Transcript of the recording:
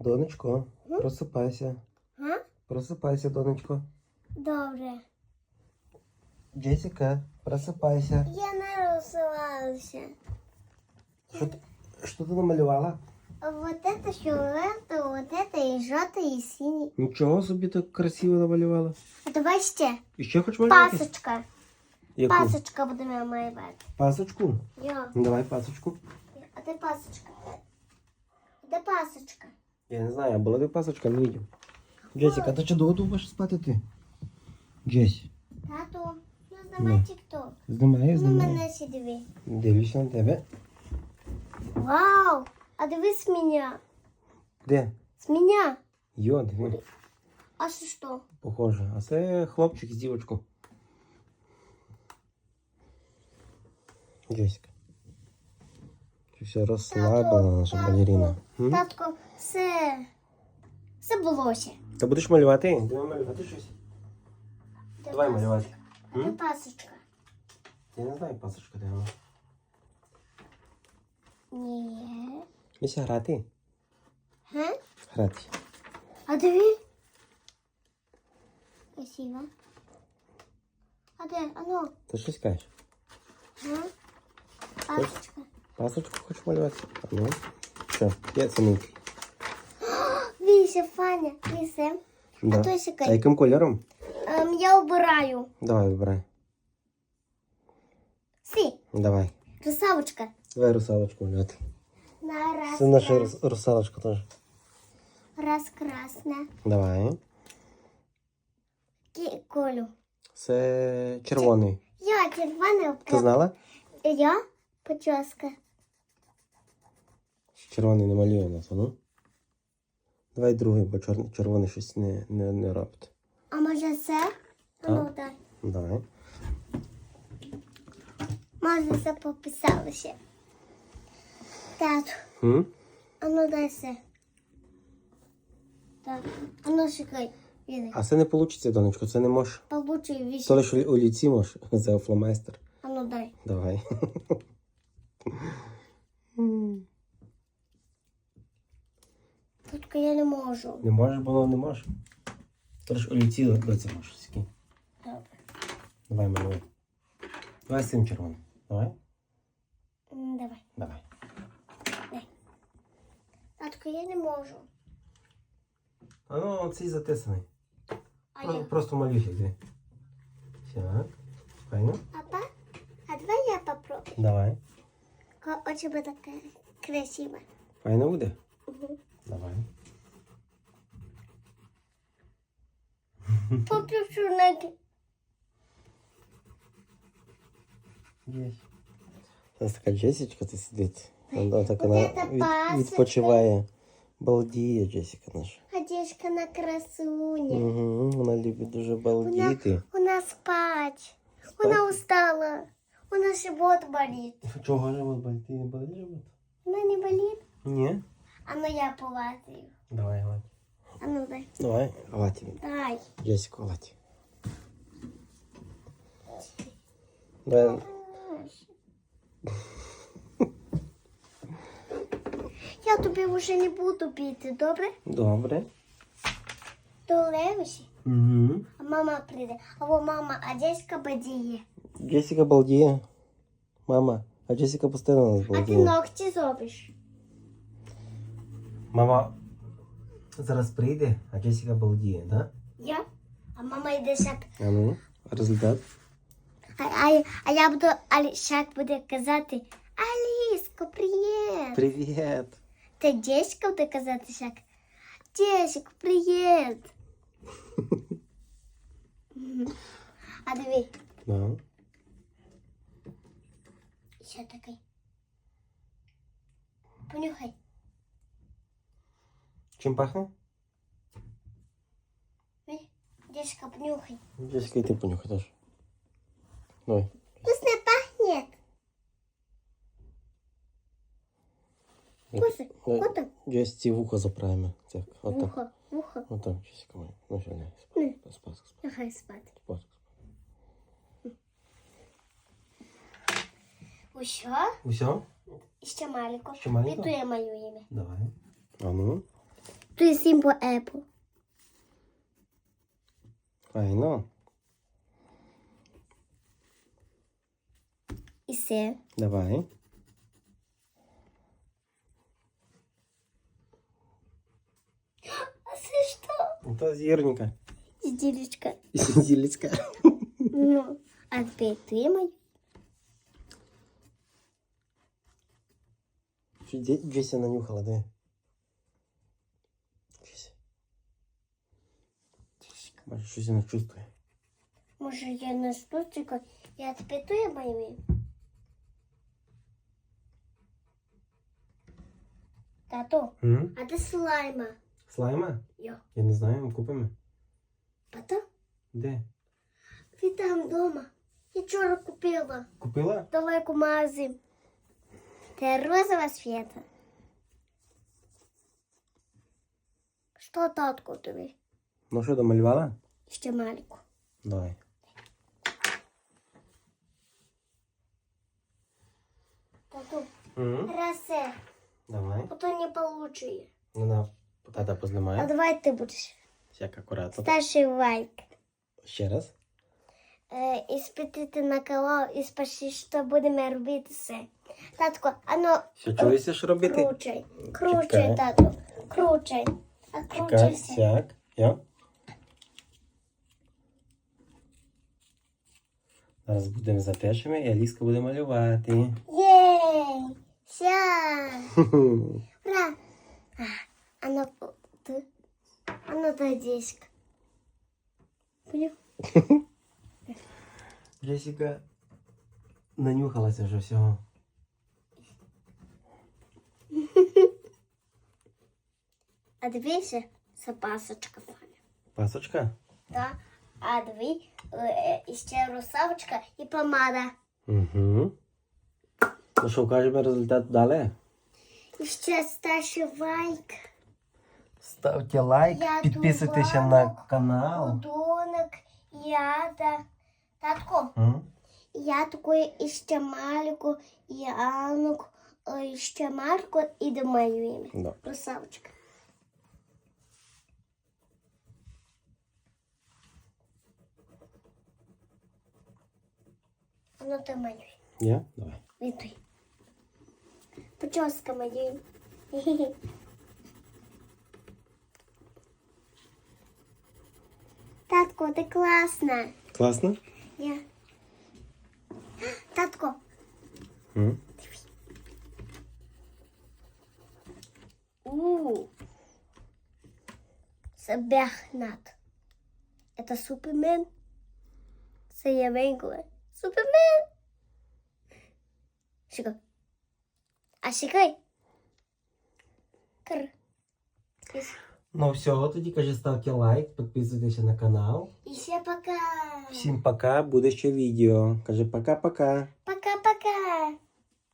Донечко, просипайся. Га? Просипайся, донечко. Добре. Джесіка, просипайся. Я не розсилалася. Що ти, що ти намалювала? Вот это фиолетовый, вот это и желтый, и синий. Нічого собі так красиво намалювала. Это бачите? І ще хочеш малювати? Пасочка. Яку? Пасочка будемо малювати. Пасочку? Я. Ну, давай пасочку. А де пасочка? Де пасочка? Я не знаю, а була би пасочка, не видів. Джесіка, ти чи довго будеш спати ти? Джесь, Тату, ну знімай тік-ток. знімаю, Ну знімаю. мене ще диви. Дивлюся на тебе. Вау! А дивись мене. Де? З мене. Йо, диви. А що що? Похоже. А це хлопчик з дівочкою. Джесіка. Чи все розслабила наша балерина? М? Татко, все. Все булося. Ти будеш малювати? Давай малювати щось. Де Давай пас- малювати. а Де М? пасочка? Я не знаю, пасочка, де вона. Ні. Міся грати. Га? Грати. А диви. Красиво. А де? А ну. Ти щось кажеш? Га? Пасочка. Пасочку хочеш малювати? А ну. Що? Я це мій. Віся, Фаня, Віся. Да. то А чекай. яким кольором? Ем, я обираю. Давай вибирай. Сі, Давай. русалочка. Давай русалочку малювати. На раз, Це наша крас- рус- русалочка теж. раз красна. Давай. Кі- Колю. Це червоний. Я червона Ти знала? Я поческа. Червоний не малює у нас, а ну. Давай другий, бо червоний щось не, не, не робить. А може це? А ну Так. Давай. Може це пописалося. Тату, М? а ну дай це. Так. А ну чекай. А це не вийде, донечко, це не можеш. Получи вісім. То лише у ліці можеш. Це фломайстер. А ну дай. Давай. Тільки я не можу. Не можеш, бо не можеш. То лише у ліці доці можеш. Скинь. Добре. Давай малюй. Давай з цим червоним. Давай. М, Давай. Давай. Татко, я не можу. А ну, цей затисаний. А Ну, я. Просто малюй йди. Так. Файно? Папа, а давай я попробую. Давай. Ко- Очень такая красивая. Файно буде? Угу. Давай. Попишу ноги. Є. У нас така Джесічка тут сидить. Вона так От вона це від, пасочка. відпочиває. Балдіє Джесіка наша. Одежка на красуне. Угу, вона любить дуже балдіти. У нас спать. Она устала. У нас живот болит. Чого живот болить? Ти не болить живот? ну я полазаю. Давай, гладь. А ну дай. Давай, гладь. Дай. Джесіку гладь. Давай. Я тобі вже не буду бити, добре? Добре. До Левиші. Угу. А мама прийде. Або мама, а дядька бодіє. Джесіка балдіє. Мама, а Джесіка постійно нас А ти балдіє. ногті зробиш. Мама зараз прийде, а Джесіка балдіє, так? Я? А мама йде шаг. А ну, результат. А, а, а я буду, а шаг буде казати Аліско, привіт. Привіт. Та дядька буде казати шаг. Дядько, привіт. Мгм. а диви, Да. ще такий. Понюхай. Чим пахне? Дядька, понюхай. Джесіка, і ти понюхай теж. Давай. Вкусно пахнет. Вкусно. Давай. Вот там. Джесіці вухо заправимо. Так, отак. Вухо, вухо. Отак, Джесіка моя. Ну все, не. Ні. Спас, спас, спас, Нехай спати. спас. Усьо? Усьо? Ще маленько. Ще маленько? Піду я малюємо. Давай. А ну. То є Simple Apple. Файно. І все. Давай. А це що? Это зерника. Зділечка. Зелечка. Ну, а тепер ти мой. Джеся нанюхала, да? Бачиш, щось вона чувствує. Може, я не штучка, я тепер ти мою. Тато, М? а де слайма? Слайма? Йо. Я не знаю, ми купимо. Пата? Де? Ти там вдома. Я вчора купила. Купила? Далеко магазин. Це розова світа. Що татко тобі? Ну що, домалювала? Ще маленьку. Давай. Тату, М? расе, Давай. а то не получится. Вона тата А давай ти будеш. Всяк акуратно. Старший лайк. Ще раз. Е, і спитати на канал і спасти, що будемо робити все. Татко, ано Що чуєш, що робити? кручай. Кручай, Чекай. тату. Кручай. А Чекай, кручайся. сяк. Я. Зараз будемо затешимо і Аліска буде малювати. Єй! Ся! Ура! А, Оно ты. Оно то диск. Понял? Джесіка нанюхалася вже всього. А дивися, запасочка фаня. Пасочка? Да? А дві е, ще русавочка і помада. Угу. Ну що, кажемо результат далі? І ще старший лайк. Ставте лайк, Я підписуйтесь думала, на канал. Будунок, яда. Татко, М? я такой іще мальку, Янок, е, ще Марку і до мою ім'я. Да. Русалочка. Ну ти малюй. Я? Давай. Витуй. Прическа малюй. Татко, ти класна. Класно? Я. Татко, М? у Це. Это Супермен? Це я Венгла. Супермен! Шикай. А шикай. Кр. Ис- Ну все, тоді каже, ставте лайк, підписуйтесь на канал. І ще пока. Всім пока, буде ще відео. Каже пока-пока. Пока-пока.